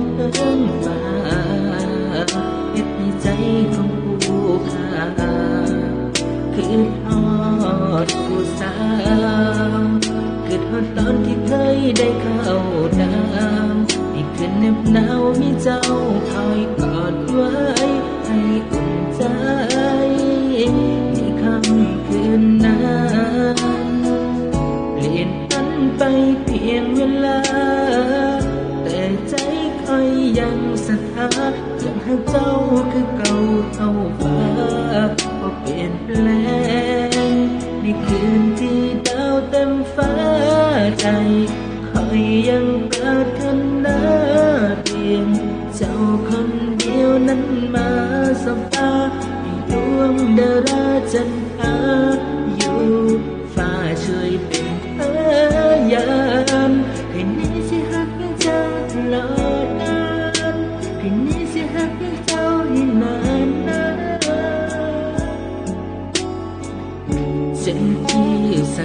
นมาเฮ็ดให้ใจของผู้ค้าคืนทอดผู้สาวคือทอดตอนที่เคยได้เข้าดาวอีกคืนเน็บหนาวมีเจ้าคอยกอดไว้ ให้อุ่นใจในค่ำคืนนั้นเปลี่ยนกันไปเพียงเวลา ยังศรัทธายังหากเจ้าคือเก่าเท่าฟ้าก็เปลี่ยนแปลงในคืนที่ดาวเต็มฟ้าใจคอยยังปรารถนาเพียงเจ้าคนเดียวนั้นมาสบตาให้ดวงดาราจันทร์านให้นี้สิหักยังเจ้าให้นานนานจนที่สั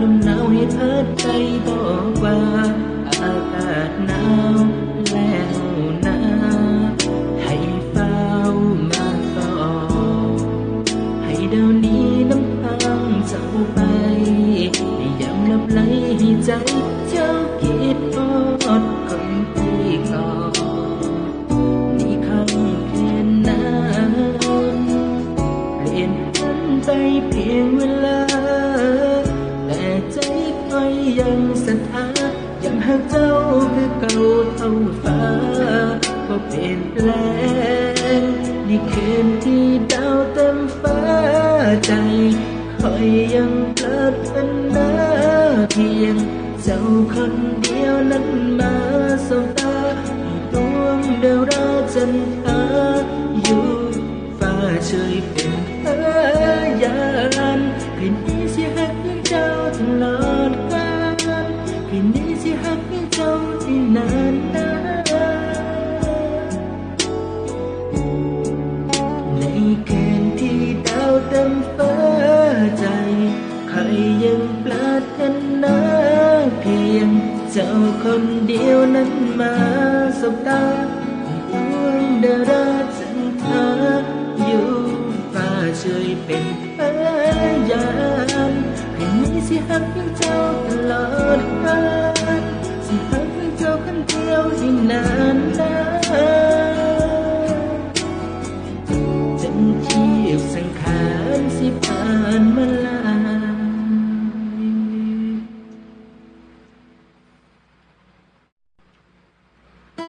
ลมหนาวให้พัดใจบอกว่า อากาศหนาวแล้วนะให้เฝ้ามาต่อ ให้เดี๋ยวนี้น้ำทางเจ้าไปยามลับไหลให้ใจเจ้าคิดทอดคนที่ก่อนนี่คำคืนนั้นเปลี่ยนพันไปเพียงเวลา ยยังศรัทธายังหากเจ้าคือเก่าเท่าฟ้าก็เปลี่ยนแปลงในคืนที่ดาวเต็มฟ้าใจคอยยังปรารถนาเพียงเจ้าคนเดียวนั้นมาสบตาดวงดาวราจันทราอยู่ฟ้าช่วยเป็นพยานคืนนี้สิหักยังเจ้าตลอดาวเฟ้าใจ ใครยังปรารถนาเพียง เจ้าคนเดียวนั้นมาสบตาดวงดาราจันทราอยู่ฟ้าช่วยเป็นพยานให้มีสิหักยังเจ้าตลอดกาลสิหักยังเจ้าคนเดียวให้นานนาน